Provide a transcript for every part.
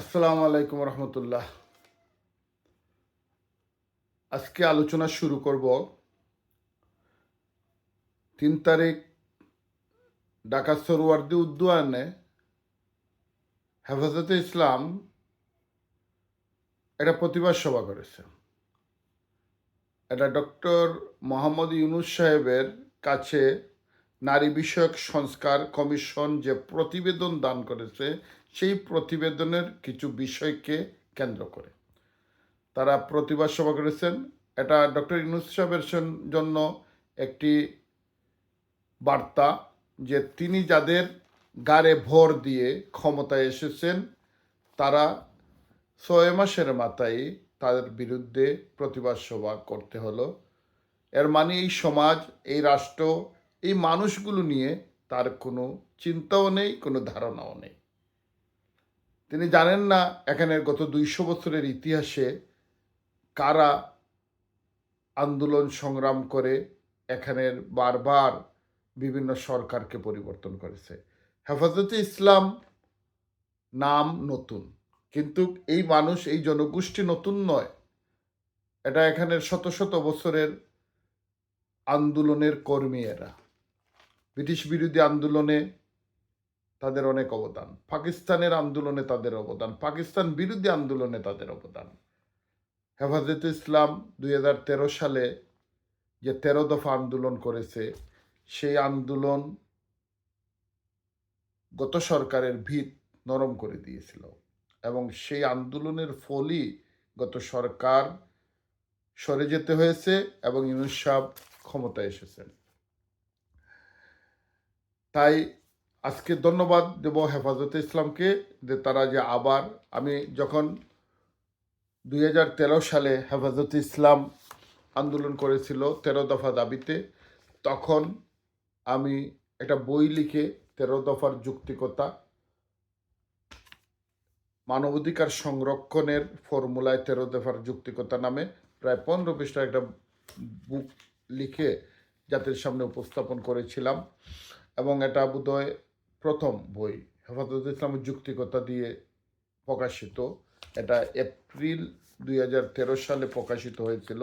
আসসালামু আলাইকুম রহমতুল্লাহ। আজকে আলোচনা শুরু করব তিন তারিখ ঢাকা সরোয়ার্দি উদ্যানে হেফাজতে ইসলাম একটা প্রতিবাদ সভা করেছে। এটা ডক্টর মোহাম্মদ ইউনুস সাহেবের কাছে নারী বিষয়ক সংস্কার কমিশন যে প্রতিবেদন দান করেছে সেই প্রতিবেদনের কিছু বিষয়কে কেন্দ্র করে। তারা প্রতিবাদ সভা করেছেন। এটা ডক্টর ইউনুস সাহেবের জন্য একটি বার্তা যে তিনি যাদের গাড়ে ভর দিয়ে ক্ষমতায় এসেছেন, তারা ছয় মাসের মাথায় তাদের বিরুদ্ধে প্রতিবাদ সভা করতে হলো। এর মানে এই সমাজ, এই রাষ্ট্র, এই মানুষগুলো নিয়ে তার কোনো চিন্তাও নেই, কোনো ধারণাও নেই। তিনি জানেন না এখানে গত দুইশো বছরের ইতিহাসে কারা আন্দোলন সংগ্রাম করে এখানের বারবার বিভিন্ন সরকারকে পরিবর্তন করেছে। হেফাজতে ইসলাম নাম নতুন, কিন্তু এই মানুষ, এই জনগোষ্ঠী নতুন নয়। এটা এখানের শত শত বছরের আন্দোলনের কর্মী এরা। ব্রিটিশ বিরোধী আন্দোলনে তাদের অনেক অবদান। পাকিস্তানের আন্দোলনে তাদের অবদান। পাকিস্তান বিরোধী আন্দোলনে তাদের অবদান। হেফাজত ইসলাম দুই হাজার তেরো সালে যে তেরো দফা আন্দোলন করেছে, সেই আন্দোলন গত সরকারের ভিত নরম করে দিয়েছিল এবং সেই আন্দোলনের ফলই গত সরকার সরে যেতে হয়েছে এবং ইউনুস সাহেব ক্ষমতায় এসেছেন। তাই আজকে ধন্যবাদ দেব হেফাজতে ইসলামকে যে তারা যে আবার আমি যখন দুই হাজার তেরো সালে হেফাজতে ইসলাম আন্দোলন করেছিল তেরো দফা দাবিতে, তখন আমি একটা বই লিখে তেরো দফার যুক্তিকতা, মানবাধিকার সংরক্ষণের ফর্মুলায় তেরো দফার যুক্তিকতা নামে প্রায় পনেরো পৃষ্ঠার একটা বুক লিখে জাতির সামনে উপস্থাপন করেছিলাম এবং এটা বোধহয় প্রথম বই, হেফাজত ইসলামের যুক্তিকতা দিয়ে প্রকাশিত। এটা এপ্রিল দুই হাজার তেরো সালে প্রকাশিত হয়েছিল।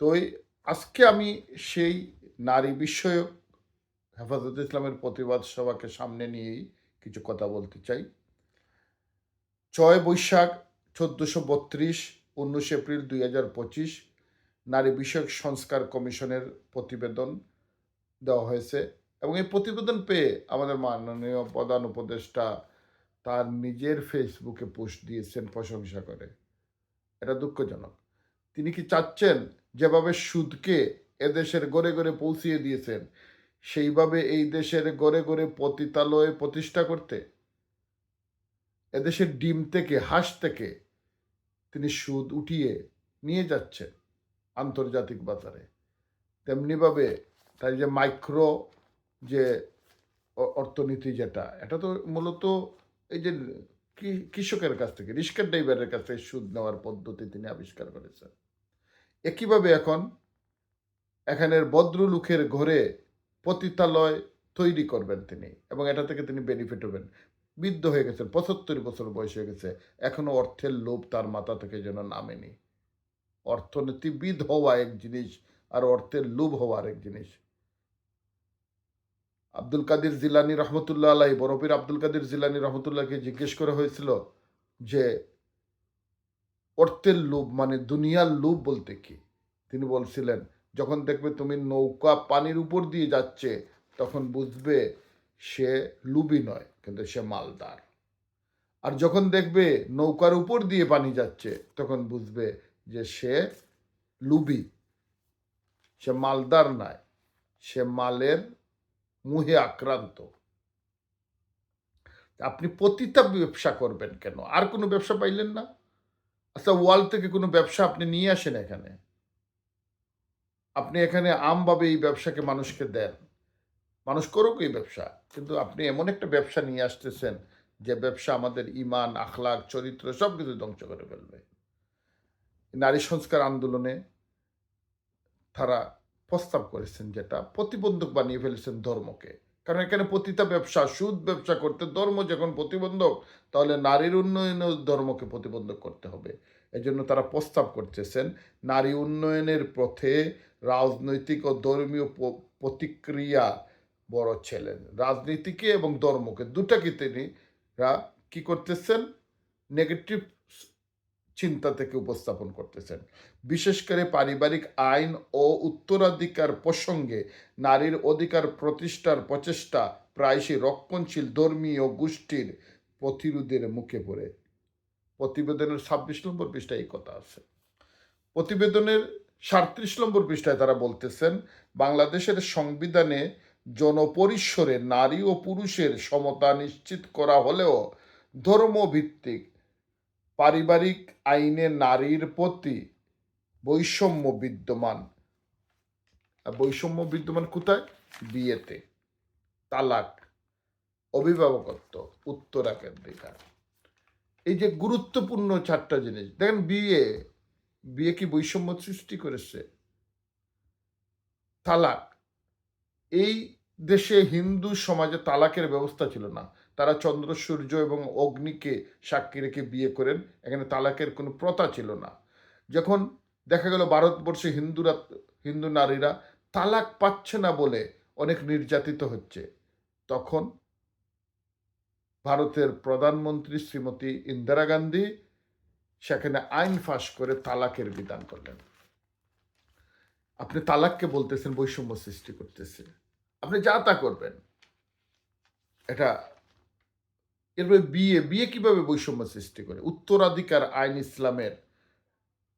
তো আজকে আমি সেই নারী বিষয়ক হেফাজত ইসলামের প্রতিবাদ সভাকে সামনে নিয়েই কিছু কথা বলতে চাই। ছয় বৈশাখ চোদ্দোশো বত্রিশ, উনিশ এপ্রিল দুই হাজার পঁচিশ, নারী বিষয়ক সংস্কার কমিশনের প্রতিবেদন দেওয়া হয়েছে। এবং এই প্রতিবেদন পেয়ে আমাদের মাননীয় প্রধান উপদেষ্টা তার নিজের ফেসবুকে পোস্ট দিয়েছেন প্রশংসা করে। এটা দুঃখজনক। তিনি কি চাচ্ছেন যেভাবে সুদকে এদেশের গড়ে গড়ে পৌঁছিয়ে দিয়েছেন, সেইভাবে এই দেশের গড়ে গড়ে পতিতালয়ে প্রতিষ্ঠা করতে? এদেশের ডিম থেকে, হাঁস থেকে তিনি সুদ উঠিয়ে নিয়ে যাচ্ছেন আন্তর্জাতিক বাজারে। তেমনিভাবে তাই যে মাইক্রো যে অর্থনীতি যেটা, এটা তো মূলত এই যে কৃষকের কাছ থেকে, রিস্কার ড্রাইভারের কাছ থেকে সুদ নেওয়ার পদ্ধতি তিনি আবিষ্কার করেছেন। একইভাবে এখন এখানের ভদ্রলোকের ঘরে পতিতালয় তৈরি করবেন তিনি এবং এটা থেকে তিনি বেনিফিট হবেন। বৃদ্ধ হয়ে গেছেন, পঁচাত্তর বছর বয়স হয়ে গেছে, এখনও অর্থের লোভ তার মাথা থেকে যেন নামেনি। অর্থনীতিবিদ হওয়া এক জিনিস আর অর্থের লোভ হওয়া আরেক জিনিস। আব্দুল কাদির জিলানি রহমতুল্লাহ আলাই বরফির আব্দুল কাদির জিলানি রহমতুল্লাহকে জিজ্ঞেস করা হয়েছিল যে, অর্থের লোভ মানে দুনিয়ার লোভ বলতে কি? তিনি বলছিলেন, যখন দেখবে তুমি নৌকা পানির উপর দিয়ে যাচ্ছে, তখন বুঝবে সে লুবি নয়, কিন্তু সে মালদার। আর যখন দেখবে নৌকার উপর দিয়ে পানি যাচ্ছে, তখন বুঝবে যে সে লুবি, সে মালদার নয়, সে মালের মুহে আক্রান্ত। আপনি পতিতা ব্যবসা করবেন কেন? আর কোনো ব্যবসা পাইলেন না? আচ্ছা ওয়াল থেকে কোনো ব্যবসা আপনি নিয়ে আসেন এখানে? আপনি এখানে আমভাবে এই ব্যবসাকে মানুষকে দেন। মানুষ করুক এই ব্যবসা, কিন্তু আপনি এমন একটা ব্যবসা নিয়ে আসতেছেন, যে ব্যবসা আমাদের ইমান আখলাক চরিত্র সব কিছু ধ্বংস করে ফেলবে। নারী সংস্কার আন্দোলনে তারা প্রস্তাব করেছেন যেটা প্রতিবন্ধক বানিয়ে ফেলেছেন ধর্মকে। কারণ এখানে পতিতা ব্যবসা, সুদ ব্যবসা করতে ধর্ম যখন প্রতিবন্ধক, তাহলে নারীর উন্নয়নেও ধর্মকে প্রতিবন্ধক করতে হবে। এজন্য তারা প্রস্তাব করতেছেন, নারী উন্নয়নের পথে রাজনৈতিক ও ধর্মীয় প্রতিক্রিয়া বড় ছিলেন রাজনীতিকে এবং ধর্মকে দুটাকে তিনি কি করতেছেন? নেগেটিভ চিন্তা থেকে উপস্থাপন করতেছেন। বিশেষ করে পারিবারিক আইন ও উত্তরাধিকার প্রসঙ্গে নারীর অধিকার প্রতিষ্ঠার প্রচেষ্টা প্রায়শই রক্ষণশীল ধর্মীয় গোষ্ঠীর প্রতিরোধের মুখে পড়ে। প্রতিবেদনের ছাব্বিশ নম্বর পৃষ্ঠায় এই কথা আছে। প্রতিবেদনের সাঁত্রিশ নম্বর পৃষ্ঠায় তারা বলতেছেন, বাংলাদেশের সংবিধানে জনপরিসরে নারী ও পুরুষের সমতা নিশ্চিত করা হলেও ধর্মভিত্তিক পারিবারিক আইনে নারীর প্রতি বৈষম্য বিদ্যমান। বৈষম্য বিদ্যমান কোথায়? বিয়েতে। তালাক, অভিভাবকত্ব উত্তরাধিকার এই যে গুরুত্বপূর্ণ চারটা জিনিস, দেখেন বিয়ে বিয়ে কি বৈষম্য সৃষ্টি করেছে? তালাক, এই দেশে হিন্দু সমাজে তালাকের ব্যবস্থা ছিল না। তারা চন্দ্র, সূর্য এবং অগ্নিকে সাক্ষী রেখে বিয়ে করেন, এখানে তালাকের কোনো প্রথা ছিল না। যখন দেখা গেল ভারতবর্ষে হিন্দুরা, হিন্দু নারীরা তালাক পাচ্ছে না বলে অনেক নির্যাতিত হচ্ছে, তখন ভারতের প্রধানমন্ত্রী শ্রীমতী ইন্দিরা গান্ধী সেখানে আইন ফাঁস করে তালাকের বিধান করলেন। আপনি তালাককে বলতেছেন, বৈষম্য সৃষ্টি করতেছে। আপনি যা তা করবেন। এটা এরপরে বিয়ে বিয়ে কীভাবে বৈষম্য সৃষ্টি করে? উত্তরাধিকার আইন ইসলামের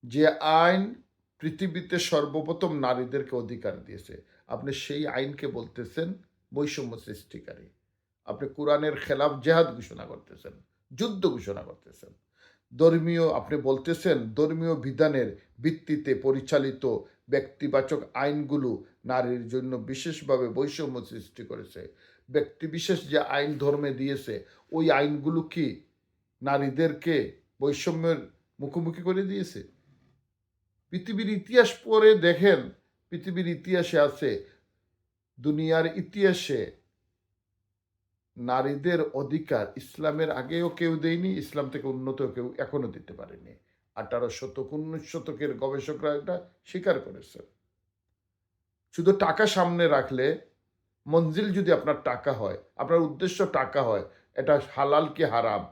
যে আইন পৃথিবীতে সর্বপ্রথম নারীদেরকে অধিকার দিয়েছে, আপনি সেই আইনকে বলতেছেন বৈষম্য সৃষ্টিকারী। আপনি কোরআনের খেলাফ জেহাদ ঘোষণা করতেছেন, যুদ্ধ ঘোষণা করতেছেন। ধর্মীয়, আপনি বলতেছেন ধর্মীয় বিধানের ভিত্তিতে পরিচালিত ব্যক্তিবাচক আইনগুলো নারীর জন্য বিশেষভাবে বৈষম্য সৃষ্টি করেছে। ব্যক্তিবিশেষ যে আইন ধর্মে দিয়েছে, ওই আইনগুলো কি নারীদেরকে বৈষম্যের মুখোমুখি করে দিয়েছে? পৃথিবীর ইতিহাস পরে দেখেন, পৃথিবীর ইতিহাসে আছে, দুনিয়ার ইতিহাসে নারীদের অধিকার ইসলামের আগেও কেউ দেয়নি, ইসলাম থেকে উন্নত কেউ এখনও দিতে পারেনি। আঠারো শতক, উনিশ শতকের গবেষকরা এটা স্বীকার করেছে শুধু টাকা সামনে রাখলে মঞ্জিল যদি আপনার টাকা হয়, আপনার উদ্দেশ্য টাকা হয়, এটা হালাল কি হারাম?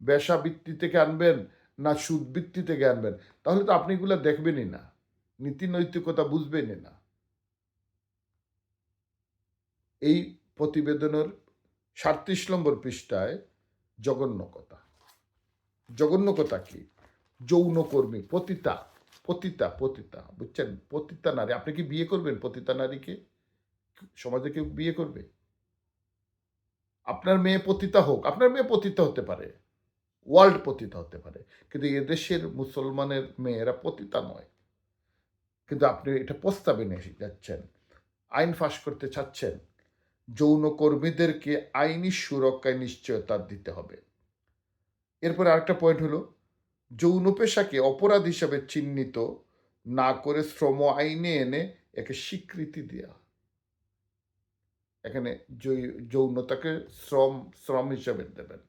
বেশা বৃত্তি থেকে আনবেন না সুদ বৃত্তি থেকে আনবেন? তাহলে তো আপনি এগুলো দেখবেনই না। নীতি নৈতিকতা বুঝবেনই না। এই প্রতিবেদনের সাতত্রিশ নম্বর পৃষ্ঠায় জঘন্য কথা কথা কি? যৌনকর্মী, পতিতা। পতিতা পতিতা, বুঝছেন? পতিতা নারী। আপনি কি বিয়ে করবেন পতিতা নারীকে? সমাজে কেউ বিয়ে করবে? আপনার মেয়ে পতিতা হোক, আপনার মেয়ে পতিতা হতে পারে। ওয়ার্ল্ড পতিতা হতে পারে। কিন্তু এদেশের মুসলমানের মেয়েরা পতিতা নয়। কিন্তু আপনি এটা প্রস্তাবে নিয়ে যাচ্ছেন আইন ফাঁস করতে চাচ্ছেন। যৌনকর্মীদেরকে আইনি সুরক্ষায় নিশ্চয়তা দিতে হবে। এরপরে আরেকটা পয়েন্ট হলো যৌন পেশাকে অপরাধ হিসাবে চিহ্নিত না করে শ্রম আইনে এনে একে স্বীকৃতি দেওয়া এখানে যৌনতাকে শ্রম শ্রম হিসাবে দেবেন।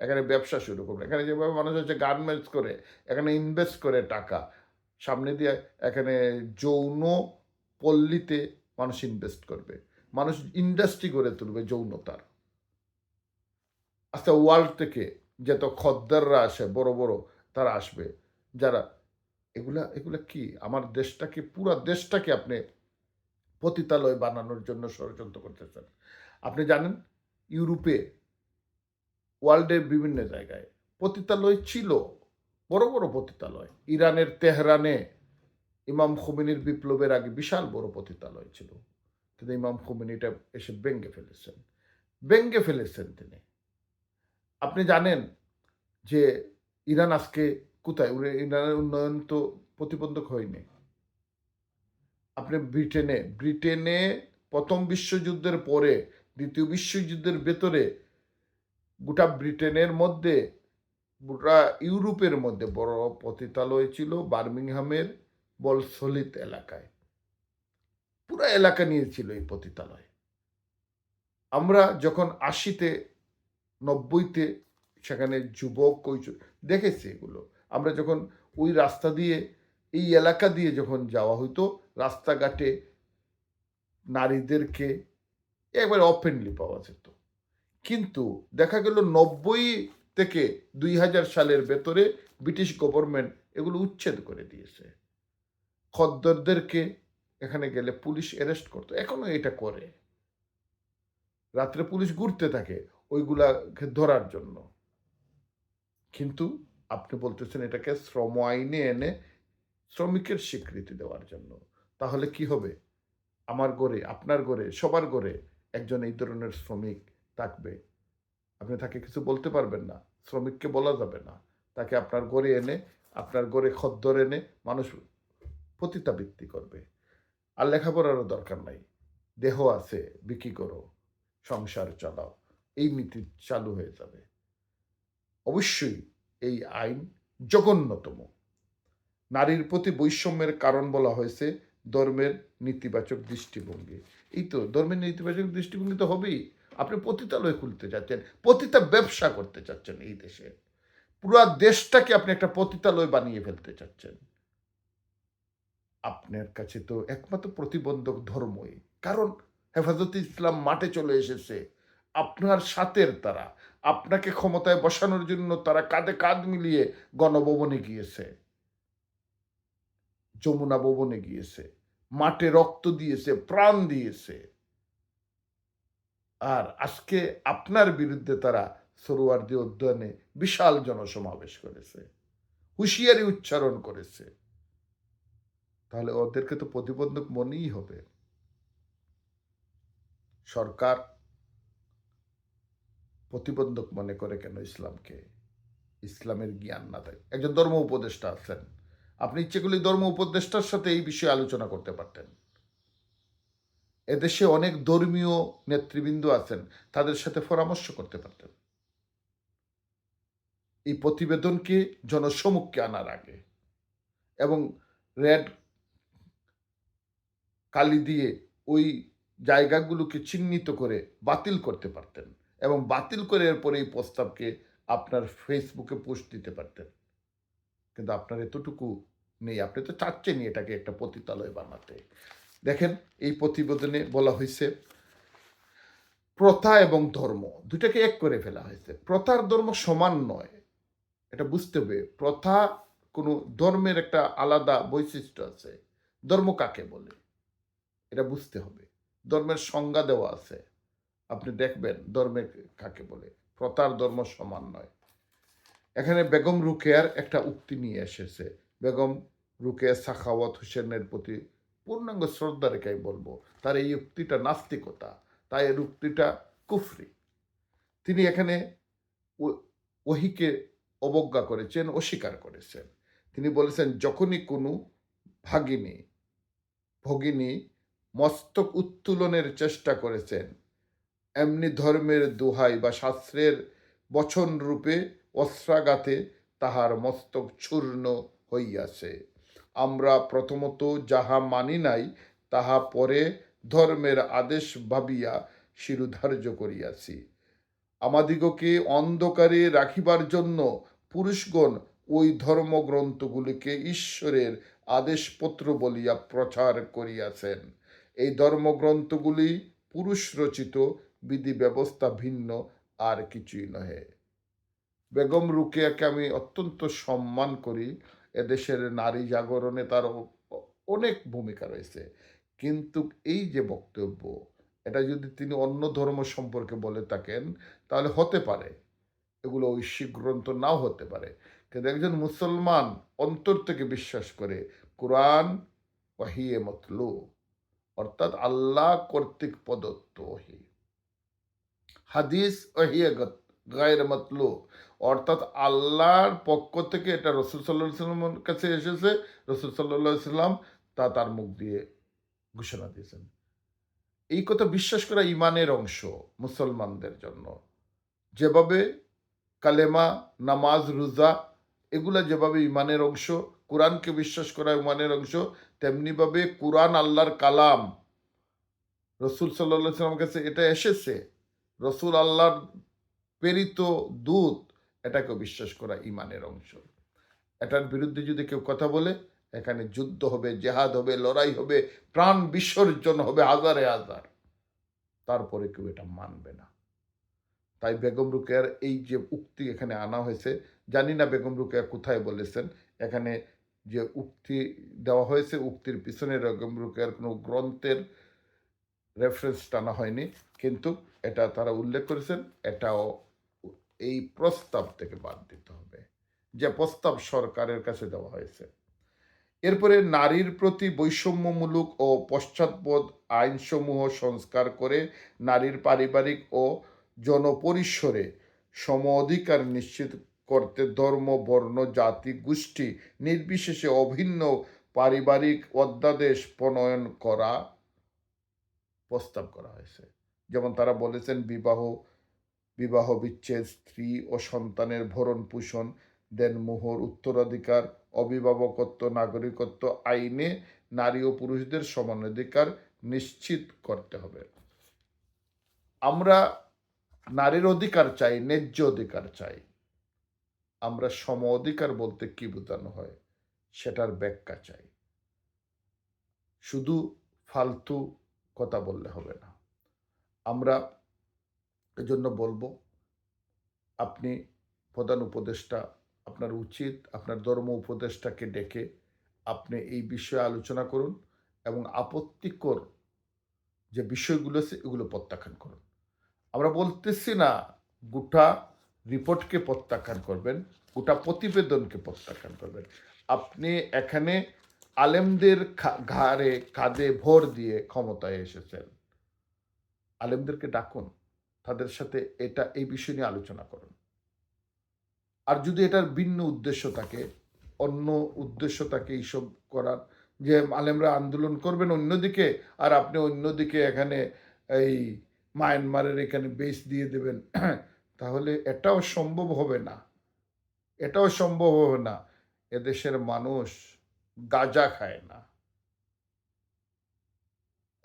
এখানে ব্যবসা শুরু করবেন এখানে যেভাবে মানুষ হচ্ছে গার্মেন্টস করে, এখানে ইনভেস্ট করে টাকা, সামনে দিয়ে এখানে যৌন পল্লীতে মানুষ ইনভেস্ট করবে। মানুষ ইন্ডাস্ট্রি গড়ে তুলবে যৌনতার। আস্তে ওয়ার্ল্ড থেকে যত খদ্দাররা আসে, বড় বড় তারা আসবে। যারা, এগুলা এগুলা কি? আমার দেশটাকে, পুরো দেশটাকে আপনি পতিতালয় বানানোর জন্য ষড়যন্ত্র করতেছেন। আপনি জানেন, ইউরোপে ওয়ার্ল্ডের বিভিন্ন জায়গায় পতিতালয় ছিল, বড় বড় পতিতালয়। ইরানের তেহরানে ইমাম খুমিনির বিপ্লবের আগে বিশাল বড় পতিতালয় ছিল। কিন্তু ইমাম খুমিনি এটা এসে ব্যঙ্গে ফেলেছেন। ব্যঙ্গে ফেলেছেন তিনি। আপনি জানেন যে ইরান আজকে কোথায়? ইরানের উন্নয়ন তো প্রতিবন্ধক হয়নি। আপনি ব্রিটেনে ব্রিটেনে প্রথম বিশ্বযুদ্ধের পরে, দ্বিতীয় বিশ্বযুদ্ধের ভেতরে গোটা ব্রিটেনের মধ্যে, গোটা ইউরোপের মধ্যে বড় পতিতালয় ছিল বার্মিংহামের বলসলিত এলাকায়। পুরো এলাকা নিয়েছিল এই পতিতালয়। আমরা যখন আশিতে, নব্বইতে সেখানে যুবক কৈশোর দেখেছি এগুলো। আমরা যখন ওই রাস্তা দিয়ে, এই এলাকা দিয়ে যখন যাওয়া হইতো, রাস্তাঘাটে নারীদেরকে একবারে ওপেনলি পাওয়া যেত। কিন্তু দেখা গেল নব্বই থেকে দুই হাজার সালের ভেতরে ব্রিটিশ গভর্নমেন্ট এগুলো উচ্ছেদ করে দিয়েছে। খদ্দরদেরকে এখানে গেলে পুলিশ অ্যারেস্ট করতো। এখনও এটা করে। রাত্রে পুলিশ ঘুরতে থাকে ওইগুলাকে ধরার জন্য। কিন্তু আপনি বলতেছেন এটাকে শ্রম আইনে এনে শ্রমিকের স্বীকৃতি দেওয়ার জন্য। তাহলে কি হবে? আমার গড়ে, আপনার গড়ে, সবার গড়ে একজন এই ধরনের শ্রমিক থাকবে। আপনি তাকে কিছু বলতে পারবেন না। শ্রমিককে বলা যাবে না। তাকে আপনার গড়ে এনে, আপনার গড়ে খদ্দর এনে মানুষ পতিতাবৃত্তি করবে। আর লেখাপড়ারও দরকার নাই। দেহ আছে, বিক্রি করো, সংসার চালাও। এই নীতি চালু হয়ে যাবে। অবশ্যই এই আইন জঘন্যতম। নারীর প্রতি বৈষম্যের কারণ বলা হয়েছে ধর্মের নেতিবাচক দৃষ্টিভঙ্গি। এই তো, ধর্মের নেতিবাচক দৃষ্টিভঙ্গি তো হবেই। আপনি পতিতালয় খুলতে চাচ্ছেন পতিতা ব্যবসা করতে চাচ্ছেন এই দেশে। পুরো দেশটাকে আপনি একটা পতিতালয় বানিয়ে ফেলতে চাচ্ছেন। আপনার কাছে তো একমাত্র প্রতিবন্ধক ধর্মই। কারণ হেফাজত ইসলাম মাঠে চলে এসেছে। আপনার সাথের তারা আপনাকে ক্ষমতায় বসানোর জন্য তারা কাঁধে কাঁধ মিলিয়ে গণভবনে গিয়েছে। যমুনা ভবনে গিয়েছে। মাঠে রক্ত দিয়েছে, প্রাণ দিয়েছে। আর আজকে আপনার বিরুদ্ধে তারা সরোয়ার্দি উদ্যানে বিশাল জনসমাবেশ করেছে। হুঁশিয়ারি উচ্চারণ করেছে। তাহলে ওদেরকে তো প্রতিবন্ধক মনেই হবে। সরকার প্রতিবন্ধক মনে করে কেন ইসলামকে? ইসলামের জ্ঞান না থাকে। একজন ধর্ম উপদেষ্টা আছেন। আপনি ইচ্ছে করলে ধর্ম উপদেষ্টার সাথে এই বিষয়ে আলোচনা করতে পারতেন। এদেশে অনেক ধর্মীয় নেতৃবৃন্দ আছেন, তাদের সাথে পরামর্শ করতে পারতেন। এই প্রতিবেদনকে জনসমুখে আনার আগে এবং রেড কালি দিয়ে ওই জায়গাগুলোকে চিহ্নিত করে বাতিল করতে পারতেন। এবং বাতিল করে এরপরে এই প্রস্তাবকে আপনার ফেসবুকে পোস্ট দিতে পারতেন। কিন্তু আপনার এতটুকু নেই। আপনি তো চাচ্ছেনই এটাকে একটা পতিতালয় বানাতে। দেখেন, এই প্রতিবেদনে বলা হয়েছে, প্রথা এবং ধর্ম দুটাকে এক করে ফেলা হয়েছে। প্রথার ধর্ম সমান নয়। এটা বুঝতে হবে। প্রথা কোনো ধর্মের একটা আলাদা বৈশিষ্ট্য আছে। ধর্ম কাকে বলে? এটা বুঝতে হবে। ধর্মের সংজ্ঞা দেওয়া আছে। আপনি দেখবেন, ধর্মে কাকে বলে? প্রতার ধর্ম সমান নয়। এখানে বেগম রুকেয়ার একটা উক্তি নিয়ে এসেছে। বেগম রুকেয়া সাখাওয়াত হোসেনের প্রতি পূর্ণাঙ্গ শ্রদ্ধা রেখাই বলব, তার এই উক্তিটা নাস্তিকতা, তাই এর উক্তিটা কুফরি। তিনি এখানে ওহিকে অবজ্ঞা করেছেন, অস্বীকার করেছেন। তিনি বলেছেন, যখনই কোনো ভাগিনী, ভগিনী মস্তক উত্তোলনের চেষ্টা করেছেন এমনি ধর্মের দোহাই বা শাস্ত্রের বচন রূপে অস্ত্রাঘাতে তাহার মস্তক চূর্ণ হইয়াছে। আমরা প্রথমত যাহা মানি নাই, তাহা পরে ধর্মের আদেশ ভাবিয়া শিরুধার্য করিয়াছি। আমাদিগকে অন্ধকারে রাখিবার জন্য পুরুষগণ ওই ধর্মগ্রন্থগুলিকে ঈশ্বরের আদেশপত্র বলিয়া প্রচার করিয়াছেন। এই ধর্মগ্রন্থগুলি পুরুষ রচিত বিধি ব্যবস্থা ভিন্ন, আর কিছুই নহে। বেগম রুকেয়াকে আমি অত্যন্ত সম্মান করি। এদেশের নারী জাগরণে তার অনেক ভূমিকা রয়েছে। কিন্তু এই যে বক্তব্য, এটা যদি তিনি অন্য ধর্ম সম্পর্কে বলে থাকেন, তাহলে হতে পারে। এগুলো ঐশ্বিক গ্রন্থ নাও হতে পারে। কিন্তু একজন মুসলমান অন্তর থেকে বিশ্বাস করে, কোরআন ওয়াহিয়ে মতলু অর্থাৎ আল্লাহ কর্তৃক প্রদত্ত ওহি হাদিস ওহিয়ে গায়ের মতলু অর্থাৎ আল্লাহর পক্ষ থেকে এটা রসুল সাল্লাহ কাছে এসেছে, রসুল সাল্লাহ সাল্লাম তা তার মুখ দিয়ে ঘোষণা দিয়েছেন। এই কথা বিশ্বাস করা ইমানের অংশ মুসলমানদের জন্য। যেভাবে কালেমা, নামাজ, রোজা, এগুলা যেভাবে ইমানের অংশ, কোরআনকে বিশ্বাস করা ইমানের অংশ, তেমনিভাবে কোরআন আল্লাহর কালাম, রসুল সাল্লাহ সাল্লামের কাছে এটা এসেছে। রসুল আল্লাহর প্রেরিত দূত এটাকেও বিশ্বাস করা ইমানের অংশ। এটার বিরুদ্ধে যদি কেউ কথা বলে, এখানে যুদ্ধ হবে, জেহাদ হবে, লড়াই হবে, প্রাণ বিসর্জন হবে হাজারে হাজার। তারপরে কেউ এটা মানবে না। তাই বেগম রুকেয়ার এই যে উক্তি এখানে আনা হয়েছে, জানি না বেগম রুকেয়া কোথায় বলেছেন, এখানে যে উক্তি দেওয়া হয়েছে, উক্তির পিছনে বেগম রুকেয়ার কোনো গ্রন্থের রেফারেন্স টানা হয়নি। কিন্তু এটা তারা উল্লেখ করেছেন, এটাও এই প্রস্তাব থেকে বাদ দিতে হবে, যে প্রস্তাব সরকারের কাছে দেওয়া হয়েছে। এরপরে নারীর প্রতি বৈষম্যমূলক ও পশ্চাৎপদ আইনসমূহ সংস্কার করে নারীর পারিবারিক ও জনপরিসরে সম অধিকার নিশ্চিত করতে ধর্ম, বর্ণ, জাতি, গোষ্ঠী, নির্বিশেষে অভিন্ন পারিবারিক অধ্যাদেশ প্রণয়ন করা প্রস্তাব করা হয়েছে। যেমন তারা বলেছেন বিবাহ বিবাহ বিচ্ছেদ, স্ত্রী ও সন্তানের ভরণ পোষণ দেনমোহর উত্তরাধিকার, অভিভাবকত্ব, নাগরিকত্ব, আইনে নারী ও পুরুষদের সমান অধিকার নিশ্চিত করতে হবে। আমরা নারীর অধিকার চাই, ন্যায্য অধিকার চাই। আমরা সম অধিকার বলতে কি বোঝানো হয় সেটার ব্যাখ্যা চাই। শুধু ফালতু কথা বললে হবে না। আমরা এজন্য বলব, আপনি প্রধান উপদেষ্টা, আপনার উচিত, আপনার ধর্ম উপদেষ্টাকে ডেকে আপনি এই বিষয়ে আলোচনা করুন এবং আপত্তিকর যে বিষয়গুলো আছে এগুলো প্রত্যাখ্যান করুন। আমরা বলতেছি না, গোটা রিপোর্টকে প্রত্যাখ্যান করবেন, গোটা প্রতিবেদনকে প্রত্যাখ্যান করবেন। আপনি এখানে আলেমদের ঘাড়ে, কাঁধে ভর দিয়ে ক্ষমতায় এসেছেন। আলেমদেরকে ডাকুন, তাদের সাথে এটা, এই বিষয় নিয়ে আলোচনা করুন। আর যদি এটার ভিন্ন উদ্দেশ্য থাকে, অন্য উদ্দেশ্য থাকে এইসব করার, যে আলেমরা আন্দোলন করবেন অন্যদিকে, আর আপনি অন্যদিকে এখানে এই মায়ানমারের এখানে বেস দিয়ে দেবেন, তাহলে এটাও সম্ভব হবে না। এটাও সম্ভব হবে না। এদেশের মানুষ গাজা খায় না।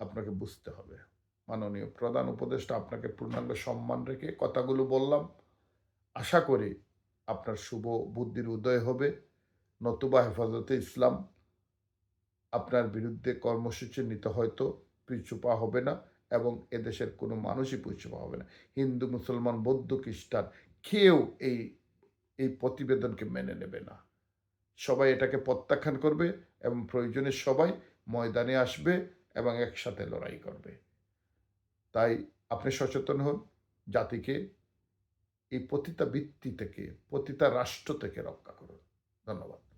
আপনাকে বুঝতে হবে। মাননীয় প্রধান উপদেষ্টা আপনাকে পূর্ণাঙ্গ সম্মান রেখে কথাগুলো বললাম। আশা করি আপনার শুভ বুদ্ধির উদয় হবে। নতুবা হেফাজতে ইসলাম, আপনার বিরুদ্ধে কর্মসূচি নিতে হয়তো পিছুপা হবে না এবং এদেশের কোনো মানুষই পিছুপা হবে না। হিন্দু, মুসলমান, বৌদ্ধ, খ্রিস্টান কেউ এই এই প্রতিবেদনকে মেনে নেবে না। সবাই এটাকে প্রত্যাখ্যান করবে এবং প্রয়োজনে সবাই ময়দানে আসবে এবং একসাথে লড়াই করবে। তাই আপনি সচেতন হন, জাতিকে এই পতিতা বৃত্তি থেকে পতিতা রাষ্ট্র থেকে রক্ষা করুন। ধন্যবাদ।